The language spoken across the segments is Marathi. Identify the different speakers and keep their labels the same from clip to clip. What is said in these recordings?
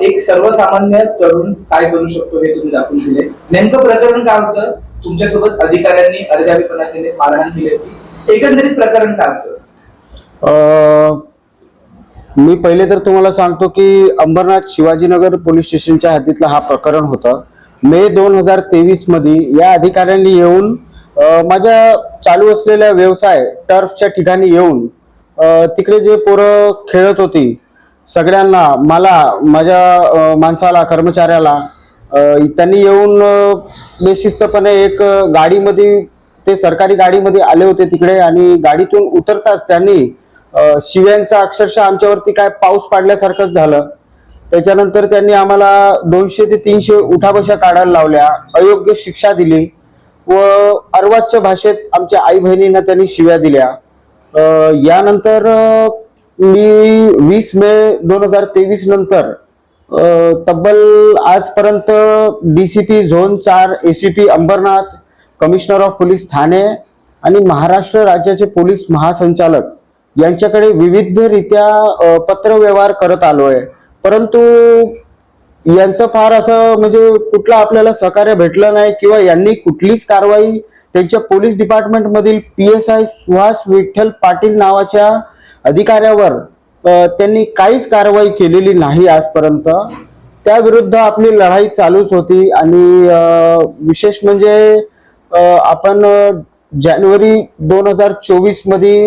Speaker 1: एक सर्वसामान्य तरुण काय करू शकतो हे तुम्ही दाखवून दिले. नेमकं प्रकरण काय होतं? तुमच्यासोबत अधिकाऱ्यांनी अर्ध्यावीपणा केले मारहाण केली होती. एकंदरीत प्रकरण काय होतं?
Speaker 2: मी पहिले तर तुम्हाला सांगतो की अंबरनाथ शिवाजीनगर पोलीस स्टेशनच्या हद्दीतलं हा प्रकरण होतं. मे दोन हजार तेवीसमध्ये या अधिकाऱ्यांनी येऊन माझ्या चालू असलेल्या व्यवसाय टर्फच्या ठिकाणी येऊन तिकडे जे पोरं खेळत होती सगळ्यांना मला माझ्या माणसाला कर्मचाऱ्याला त्यांनी येऊन बेशिस्तपणे एक गाडीमध्ये ते सरकारी गाडीमध्ये आले होते तिकडे आणि गाडीतून उतरताच त्यांनी शिव्यांचा अक्षरशः आमच्यावरती काय पाऊस पाडल्यासारखंच झालं. त्याच्यानंतर त्यांनी आम्हाला दोनशे ते तीनशे उठाबशा काढायला लावल्या अयोग्य शिक्षा दिली व अर्वाच्य भाषेत आमच्या आई बहिणींना त्यांनी शिव्या दिल्या. यानंतर मी वीस मे दोन हजार तेवीस नंतर तब्बल आजपर्यंत डी सी पी झोन चार A C P Ambernath commissioner of police Thane आणि महाराष्ट्र राज्याचे पोलीस महासंचालक यांच्याकडे विविधरित्या पत्रव्यवहार करत आलो आहे परंतु यांचं फार असं म्हणजे कुठलं आपल्याला सहकार्य भेटलं नाही किंवा यांनी कुठलीच कारवाई त्यांच्या police डिपार्टमेंटमधील P S I Suhas Vitthal Patil नावाच्या अधिकाऱ्यावर त्यांनी काहीच कारवाई केलेली नाही आजपर्यंत. त्याविरुद्ध आपली लढाई चालूच होती आणि विशेष म्हणजे आपण जानेवारी दोन हजार चोवीसमध्ये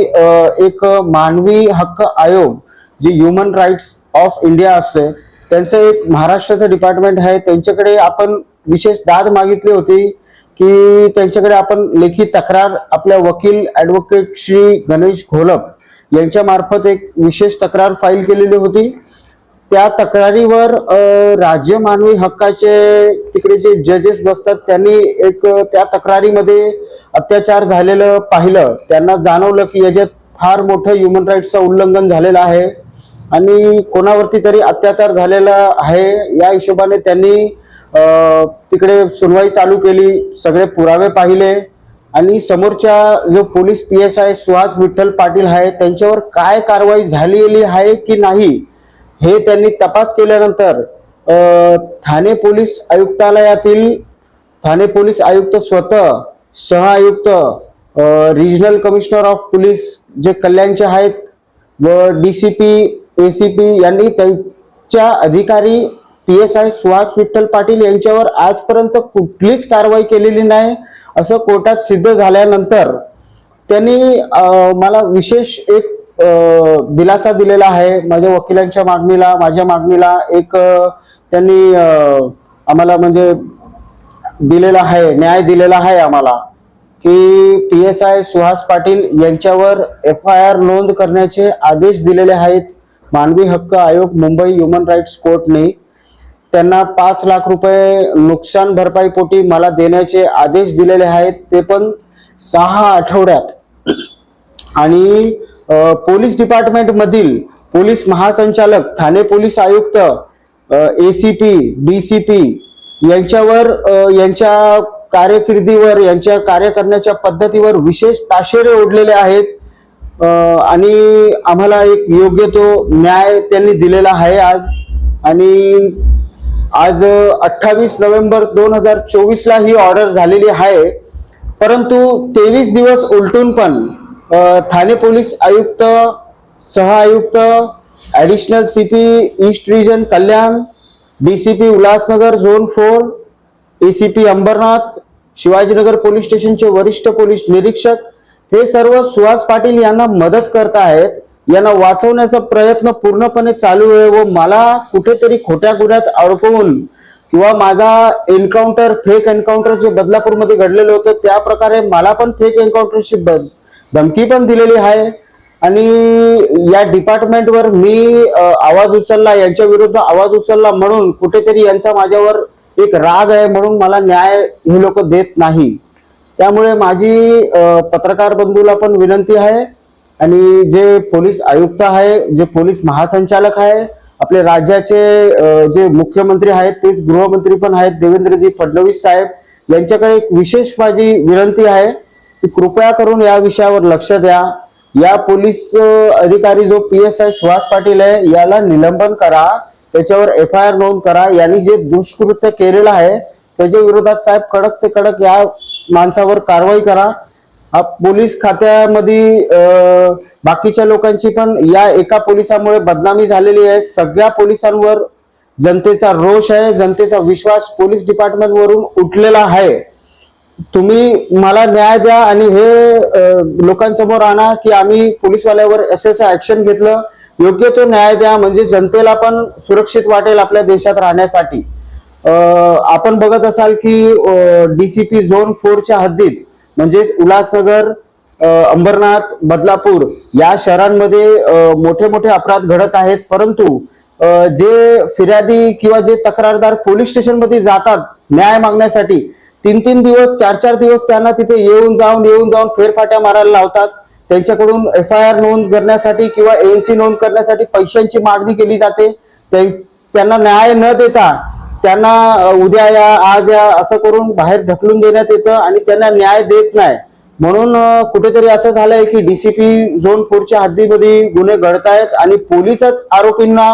Speaker 2: एक मानवी हक्क आयोग जे ह्युमन राईट्स ऑफ इंडिया असते त्यांचं एक महाराष्ट्राचं डिपार्टमेंट आहे. त्यांच्याकडे आपण विशेष दाद मागितली होती की त्यांच्याकडे आपण लेखी तक्रार आपल्या वकील ॲडव्होकेट श्री गणेश घोलप यांच्या मार्फत एक विशेष तक्रार फाईल केलेली होती. त्या तक्रारीवर राज्य मानवी हक्काचे तिकडे जे जजेस बसतात त्यांनी एक त्या तक्रारीमध्ये अत्याचार झालेलं पाहिलं. त्यांना जाणवलं की याच्यात फार मोठं ह्युमन राईट्सचं उल्लंघन झालेलं आहे आणि कोणावरती तरी अत्याचार झालेला आहे. या हिशोबाने त्यांनी तिकडे सुनवाई चालू केली. सगळे पुरावे पाहिले. आणि समोरच्या जो police P S I Suhas Vitthal Patil आहे त्यांच्यावर काय कारवाई झालेली आहे की नाही हे त्यांनी तपास केल्यानंतर ठाणे पोलीस आयुक्तालयातील ठाणे पोलीस आयुक्त स्वतः सह आयुक्त रिजनल कमिशनर ऑफ पोलीस जे कल्याणचे आहेत व D C P A C P यांनी त्यांच्या अधिकारी P S I Suhas Vitthal Patil यांच्यावर आजपर्यंत कुठलीच कारवाई केलेली नाही असं कोर्टात सिद्ध झाल्यानंतर त्यांनी मला विशेष एक दिलासा दिलेला आहे. माझ्या वकिलांच्या मागणीला माझ्या मागणीला एक त्यांनी आम्हाला म्हणजे दिलेला आहे न्याय दिलेला आहे आम्हाला की P S I Suhas Patil यांच्यावर एफ आय आर नोंद करण्याचे आदेश दिलेले आहेत. मानवी हक्क आयोग मुंबई ह्युमन राईट्स कोर्टने त्यांना पाच लाख रुपये नुकसान भरपाईपोटी मला देण्याचे आदेश दिलेले आहेत. ते पण सहा आठवड्यात. आणि पोलीस डिपार्टमेंट मधील पोलीस महासंचालक ठाणे पोलीस आयुक्त A C P D C P यांच्यावर यांच्या कार्यकिर्दीवर यांच्या कार्य करण्याच्या पद्धतीवर विशेष ताशेरे ओढलेले आहेत. आणि आम्हाला एक योग्य तो न्याय त्यांनी दिलेला आहे आज. आणि आज अठ्ठावीस नोव्हेंबर दोन हजार चोवीस ला ही ऑर्डर झालेली आहे. परंतु तेवीस दिवस उलटून पण ठाणे पोलीस आयुक्त सह आयुक्त additional CP east region Kalyan DCP Ulhasnagar zone four ACP Ambernath Shivajinagar police स्टेशनचे वरिष्ठ पोलीस निरीक्षक हे सर्व सुहास पाटील यांना मदत करत आहेत. यांना वाचवण्याचा प्रयत्न पूर्णपणे चालू आहे व मला कुठेतरी खोट्या गुन्ह्यात अडकवून किंवा माझा एन्काउंटर फेक एन्काउंटर जे बदलापूरमध्ये घडलेलं होतं त्या प्रकारे मला पण फेक एन्काउंटरची ब- धमकी पण दिलेली आहे. आणि या डिपार्टमेंटवर मी आवाज उचलला यांच्या विरुद्ध आवाज उचलला म्हणून कुठेतरी यांचा माझ्यावर एक राग आहे म्हणून मला न्याय हे लोक देत नाही. त्यामुळे माझी पत्रकार बंधूला पण विनंती आहे. आणि जे पोलीस आयुक्त आहे जे पोलीस महासंचालक आहे आपले राज्याचे जे मुख्यमंत्री आहेत तेच गृहमंत्री पण आहेत देवेंद्रजी फडणवीस साहेब यांच्याकडे एक विशेष माझी विनंती आहे की कृपया करून या विषयावर लक्ष द्या. या पोलीस अधिकारी जो P S I Suhas Patil आहे याला निलंबन करा त्याच्यावर एफ आय आर नोंद करा. यांनी जे दुष्कृत्य केलेलं आहे त्याच्या विरोधात साहेब कडक ते कडक या माणसावर कारवाई करा. हा पोलीस खात्यामध्ये बाकीच्या लोकांची पण या एका पोलिसामुळे बदनामी झालेली आहे. सगळ्या पोलिसांवर जनतेचा रोष आहे जनतेचा विश्वास पोलीस डिपार्टमेंट वरून उठलेला आहे. तुम्ही मला न्याय द्या आणि हे लोकांसमोर आणा की आम्ही पोलीसवाल्यावर असं असं ऍक्शन घेतलं. योग्य तो न्याय द्या म्हणजे जनतेला पण सुरक्षित वाटेल आपल्या देशात राहण्यासाठी. आपण बघत असाल की डीसीपी झोन फोरच्या हद्दीत म्हणजेच उल्हासनगर अंबरनाथ बदलापूर या शहरांमध्ये मोठे मोठे अपराध घडत आहेत. परंतु जे फिर्यादी किंवा जे तक्रारदार पोलीस स्टेशनमध्ये जातात न्याय मागण्यासाठी तीन तीन दिवस चार चार दिवस त्यांना तिथे येऊन जाऊन येऊन जाऊन फेरफाट्या मारायला लावतात. त्यांच्याकडून एफ आय आर नोंद करण्यासाठी किंवा एनसी नोंद करण्यासाठी पैशांची मागणी केली जाते. त्यांना न्याय न देता त्यांना उद्या या आज या असं करून बाहेर ढकलून देण्यात येतं आणि त्यांना न्याय देत नाही. म्हणून कुठेतरी असं झालंय की डीसीपी झोन फोरच्या हद्दीमध्ये गुन्हे घडतायत आणि पोलीसच आरोपींना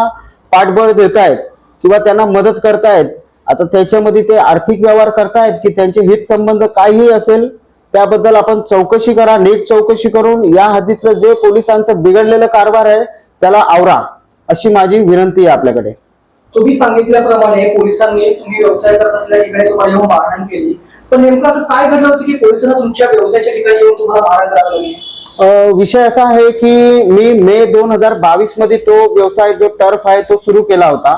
Speaker 2: पाठबळ देत आहेत किंवा त्यांना मदत करतायत. आता त्याच्यामध्ये ते आर्थिक व्यवहार करतायत की त्यांचे हित संबंध काहीही असेल त्याबद्दल आपण चौकशी करा नीट चौकशी करून या हद्दीतलं जे पोलिसांचं बिघडलेलं कारभार आहे त्याला आवरा अशी माझी विनंती आहे आपल्याकडे.
Speaker 1: तुम्ही सांगितल्याप्रमाणे पोलिसांनी तुम्ही व्यवसाय करत असलेल्या ठिकाणी तुम्हाला येऊन मारहाण केली. पण नेमकं असं काय घडलं होतं की पोलिसांना तुमच्या व्यवसायाच्या ठिकाणी येऊन तुम्हाला मारहाण करायला लागली?
Speaker 2: विषय असा आहे की मी मे दोन हजार बावीसमध्ये तो व्यवसाय जो टर्फ आहे तो सुरू केला होता.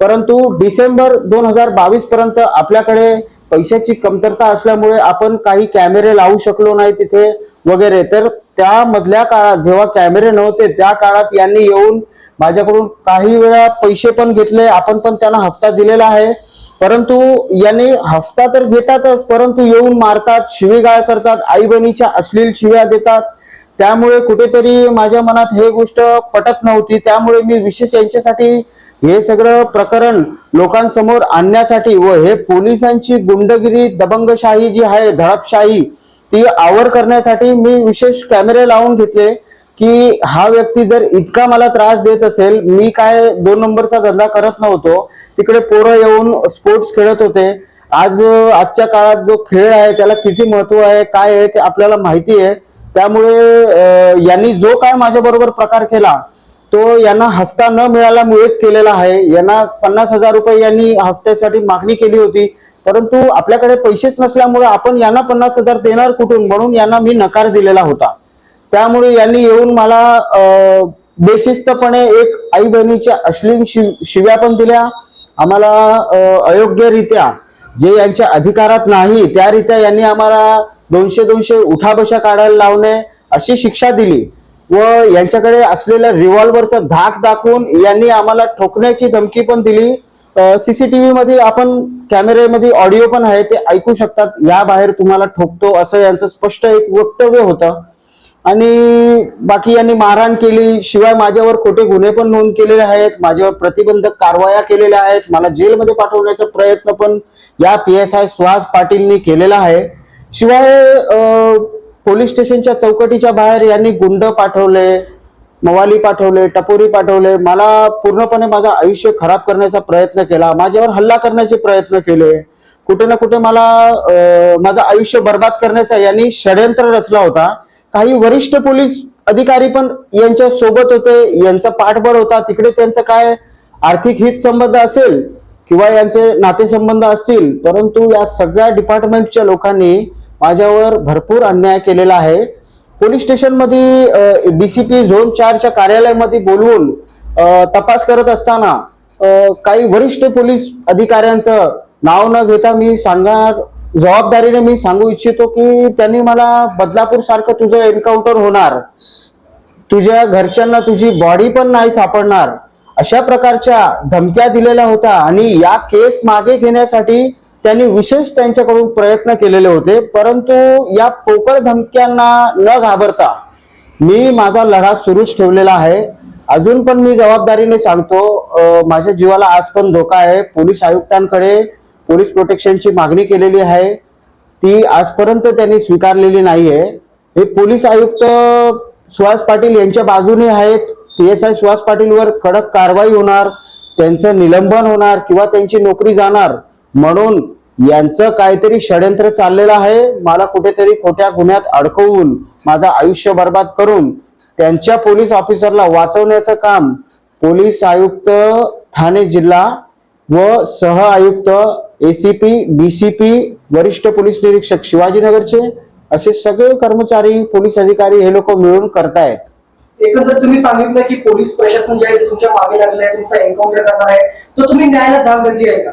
Speaker 2: परंतु डिसेंबर दोन हजार बावीस पर्यंत आपल्याकडे पैशाची कमतरता असल्यामुळे आपण काही कॅमेरे लावू शकलो नाही तिथे वगैरे. तर त्यामधल्या काळात जेव्हा कॅमेरे नव्हते त्या काळात यांनी येऊन माझ्याकडून काही वेळा पैसे पण घेतले आपण पण त्यांना हप्ता दिलेला आहे. परंतु यांनी हफ्ता तर घेतातच परंतु येऊन मारतात शिवीगाळ करतात आई बहिणीच्या अश्लील शिव्या देतात. त्यामुळे कुठेतरी माझ्या मनात हे गोष्ट पटत नव्हती. त्यामुळे मी विशेष यांच्यासाठी हे सगळं प्रकरण लोकांसमोर आणण्यासाठी व हे पोलिसांची गुंडगिरी दबंगशाही जी आहे धडपशाही ती आवर करण्यासाठी मी विशेष कॅमेरे लावून घेतले. की हा व्यक्ती जर इतका मला त्रास देत असेल मी काय दोन नंबरचा धंदा करत नव्हतो तिकडे पोरं येऊन स्पोर्ट्स खेळत होते. आज आजच्या काळात जो खेळ आहे त्याला किती महत्त्व आहे काय आहे ते आपल्याला माहिती आहे. त्यामुळे यांनी जो काय माझ्याबरोबर प्रकार केला तो यांना हफ्ता न मिळाल्यामुळेच केलेला आहे. यांना पन्नास हजार रुपये यांनी हफ्त्यासाठी मागणी केली होती. परंतु आपल्याकडे पैसेच नसल्यामुळे आपण यांना पन्नास हजार देणार कुठून? म्हणून यांना मी नकार दिलेला होता. त्यामुळे यांनी येऊन मला बेशिस्तपणे एक आई बहिणीच्या अश्लील शिव- शिव्या पण दिल्या. आम्हाला अयोग्यरित्या जे यांच्या अधिकारात नाही त्यारित्या यांनी आम्हाला दोनशे दोनशे उठाबशा काढायला लावणे अशी शिक्षा दिली व यांच्याकडे असलेल्या रिव्हॉल्व्हरचा धाक दाखवून यांनी आम्हाला ठोकण्याची धमकी पण दिली. सीसीटीव्ही मध्ये आपण कॅमेऱ्यामध्ये ऑडिओ पण आहे ते ऐकू शकतात. या बाहेर तुम्हाला ठोकतो असं यांचं स्पष्ट एक वक्तव्य होतं. आणि बाकी यांनी मारहाण केली. शिवाय माझ्यावर खोटे गुन्हे पण नोंद केलेले आहेत. माझ्यावर प्रतिबंधक कारवाया केलेल्या आहेत. मला जेलमध्ये पाठवण्याचा प्रयत्न पण या पी एस आय सुहास पाटीलनी केलेला आहे. शिवाय पोलीस स्टेशनच्या चौकटीच्या बाहेर यांनी गुंड पाठवले मवाली पाठवले टपोरी पाठवले. मला पूर्णपणे माझं आयुष्य खराब करण्याचा प्रयत्न केला. माझ्यावर हल्ला करण्याचे प्रयत्न केले. कुठे ना कुठे मला माझं आयुष्य बर्बाद करण्याचा यांनी षडयंत्र रचला होता. काही वरिष्ठ पोलीस अधिकारी पण यांच्या सोबत होते यांचा पाठबळ होता. तिकडे त्यांचं काय आर्थिक हित संबंध असेल किंवा यांचे नातेसंबंध असतील परंतु या सगळ्या डिपार्टमेंटच्या लोकांनी माझ्यावर भरपूर अन्याय केलेला आहे. पोलीस स्टेशनमध्ये डीसीपी झोन चारच्या कार्यालयामध्ये बोलवून तपास करत असताना काही वरिष्ठ पोलीस अधिकाऱ्यांचं नाव न घेता मी सांगणार जबाबदारीने मी सांगू इच्छितो की त्यांनी मला बदलापूर सारखं तुझं एन्काउंटर होणार. तुझ्या घरच्यांना तुझी बॉडी पण नाही सापडणार. अशा प्रकारच्या धमक्या दिलेल्या होत्या आणि या केस मागे घेण्यासाठी त्यांनी विशेष त्यांच्याकडून प्रयत्न केलेले होते. परंतु या पोकळ धमक्यांना न घाबरता मी माझा लढा सुरूच ठेवलेला आहे. अजून पण मी जबाबदारीने सांगतो माझ्या जीवाला आज पण धोका आहे. पोलीस आयुक्तांकडे पोलीस प्रोटेक्शनची मागणी केलेली आहे. ती आजपर्यंत त्यांनी स्वीकारलेली नाहीये. हे पोलीस आयुक्त सुहास पाटील यांच्या बाजूने आहेत. पी एस आय सुहास पाटीलवर कडक कारवाई होणार त्यांचं निलंबन होणार किंवा त्यांची नोकरी जाणार म्हणून यांचं काहीतरी षडयंत्र चाललेलं आहे. मला कुठेतरी खोट्या गुन्ह्यात अडकवून माझं आयुष्य बर्बाद करून त्यांच्या पोलीस ऑफिसरला वाचवण्याचं काम पोलीस आयुक्त ठाणे जिल्हा व सह आयुक्त एसीपी डीसीपी वरिष्ठ पोलीस निरीक्षक शिवाजीनगरचे असे सगळे कर्मचारी पोलीस अधिकारी हे लोक मिळून करतायत.
Speaker 3: एकंदर तुम्ही सांगितलं की पोलीस प्रशासन जे आहे ते तुमच्या मागे लागलं आहे तुमचा एन्काउंटर करणार आहे. तर तुम्ही न्यायालयात धाव घेतली आहे का?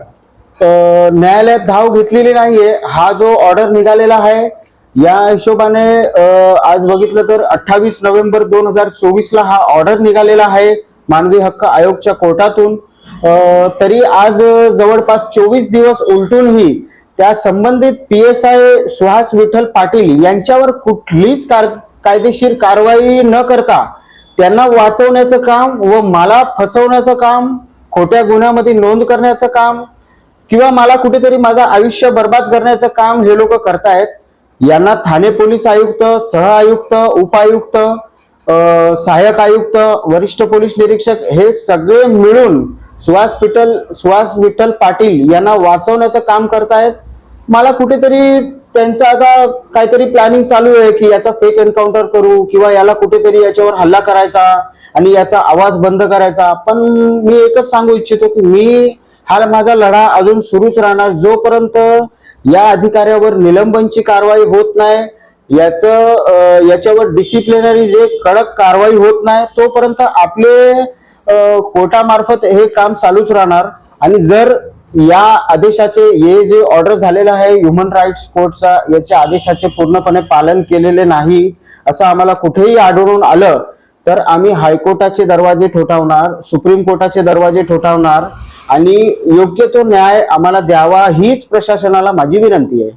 Speaker 2: न्यायालयात धाव घेतलेली नाहीये. हा जो ऑर्डर निघालेला आहे या हिशोबाने आज बघितलं तर अठ्ठावीस नोव्हेंबर दोन हजार चोवीस ला हा ऑर्डर निघालेला आहे मानवी हक्क आयोगच्या कोर्टातून. तरी आज जवळपास चोवीस दिवस उलटूनही त्या संबंधित P S I Suhas Vitthal Patil यांच्यावर कुठलीच कार कायदेशीर कारवाई न करता त्यांना वाचवण्याचं काम व मला फसवण्याचं काम खोट्या गुन्ह्यामध्ये नोंद करण्याचं काम किंवा मला कुठेतरी माझं आयुष्य बर्बाद करण्याचं काम हे लोक करतायत यांना ठाणे पोलीस आयुक्त सह आयुक्त उपायुक्त सहाय्यक आयुक्त वरिष्ठ पोलीस निरीक्षक हे सगळे मिळून सुहास विठ्ठल सुहास विठ्ठल पाटील यांना वाचवण्याचं काम करतायत मला कुठेतरी त्यांचा आता काहीतरी प्लॅनिंग चालू आहे की याचा फेक एन्काउंटर करू किंवा याला कुठेतरी याच्यावर हल्ला करायचा आणि याचा आवाज बंद करायचा. पण मी एकच सांगू इच्छितो की मी हा माझा लढा अजून सुरूच राहणार. जोपर्यंत या अधिकाऱ्यावर निलंबनची कारवाई होत नाही याचं याच्यावर डिसिप्लिनरी जे कडक कारवाई होत नाही तोपर्यंत आपले कोर्टामार्फत हे काम चालूच राहणार. आणि जर या आदेशाचे हे जे ऑर्डर झालेलं आहे ह्युमन राईट्स कोर्टचा याच्या आदेशाचे पूर्णपणे पालन केलेले नाही असं आम्हाला कुठेही आढळून आलं तर आम्ही हायकोर्टाचे दरवाजे ठोठावणार सुप्रीम कोर्टाचे दरवाजे ठोठावणार आणि योग्य तो न्याय आम्हाला द्यावा हीच प्रशासनाला माझी विनंती आहे.